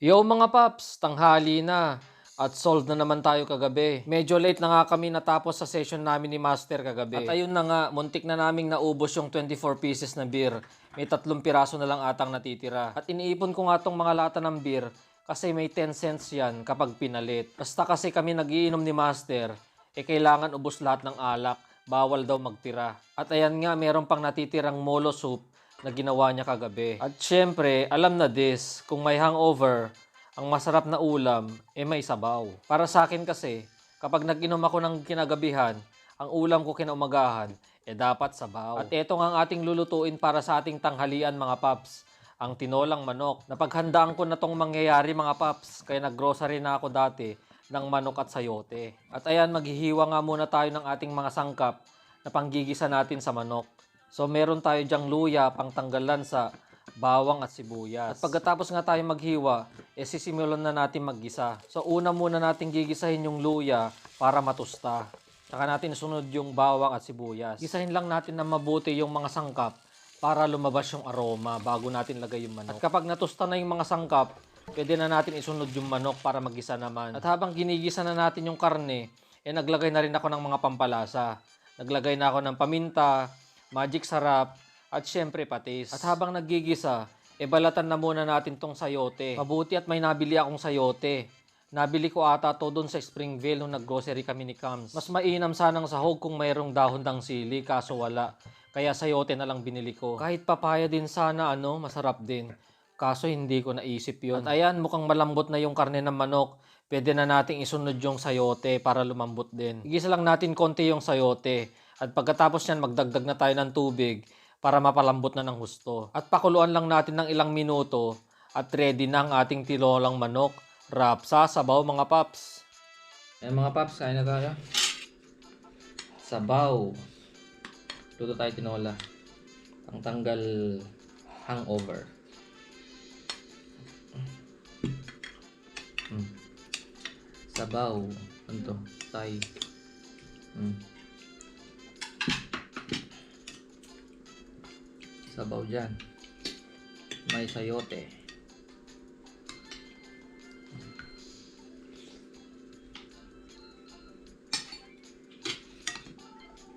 Yo mga paps, tanghali na. At solved na naman tayo kagabi. Medyo late na nga kami natapos sa session namin ni Master kagabi. At ayun na nga, muntik na naming naubos yung 24 pieces na beer. May tatlong piraso na lang atang natitira. At iniipon ko nga tong mga lata ng beer kasi may 10 cents yan kapag pinalit. Basta kasi kami nagiinom ni Master, eh kailangan ubos lahat ng alak. Bawal daw magtira. At ayan nga, meron pang natitirang molo soup na ginawa niya kagabi. At syempre, alam na this, kung may hangover, ang masarap na ulam, eh may sabaw. Para sa akin kasi, kapag nag-inom ako ng kinagabihan, ang ulam ko kinaumagahan, eh dapat sabaw. At eto nga ang ating lulutuin para sa ating tanghalian mga paps, ang tinolang manok. Napaghandaan ko na tong mangyayari mga paps, kaya naggrocery na ako dati ng manok at sayote. At ayan, maghihiwa nga muna tayo ng ating mga sangkap na panggigisa natin sa manok. So meron tayo dyang luya, pangtanggalan sa bawang at sibuyas. At pagkatapos nga tayo maghiwa, eh sisimulan na natin maggisa. So una muna natin gigisahin yung luya para matusta. Saka natin sunod yung bawang at sibuyas. Gisahin lang natin na mabuti yung mga sangkap para lumabas yung aroma bago natin lagay yung manok. At kapag natusta na yung mga sangkap, pwede na natin isunod yung manok para magisa naman. At habang ginigisa na natin yung karne, eh naglagay na rin ako ng mga pampalasa. Naglagay na ako ng paminta, magic sarap, at syempre patis. At habang naggigisa, e balatan na muna natin tong sayote. Mabuti at may nabili akong sayote. Nabili ko ata to doon sa Springville nung naggrocery kami ni Cams. Mas mainam sanang sahog kung mayroong dahon ng sili, kaso wala. Kaya sayote na lang binili ko. Kahit papaya din sana, ano, masarap din. Kaso hindi ko naisip yun. At ayan, mukhang malambot na yung karne ng manok. Pwede na nating isunod yung sayote para lumambot din. Igisa lang natin konti yung sayote. At pagkatapos yan, magdagdag na tayo ng tubig para mapalambot na ng husto. At pakuluan lang natin ng ilang minuto at ready na ang ating tilolang manok. Wrap sa sabaw mga paps. Ayan mga paps, kain na tayo. Sabaw. Luto tayo tinola. Ang tanggal hangover. Mm. Sabaw. Ano to? Tay. Mm. Sabaw dyan. May sayote.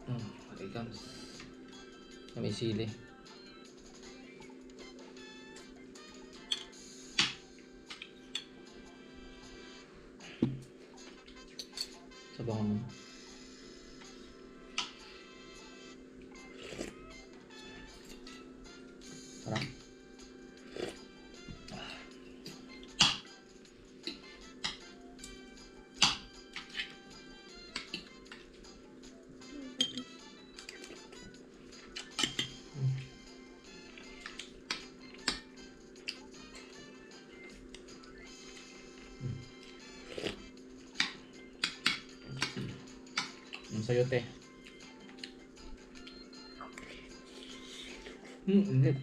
Mm, okay, comes. May sili. Sabaw mo. Sarap. Ang sayote. Mm, init.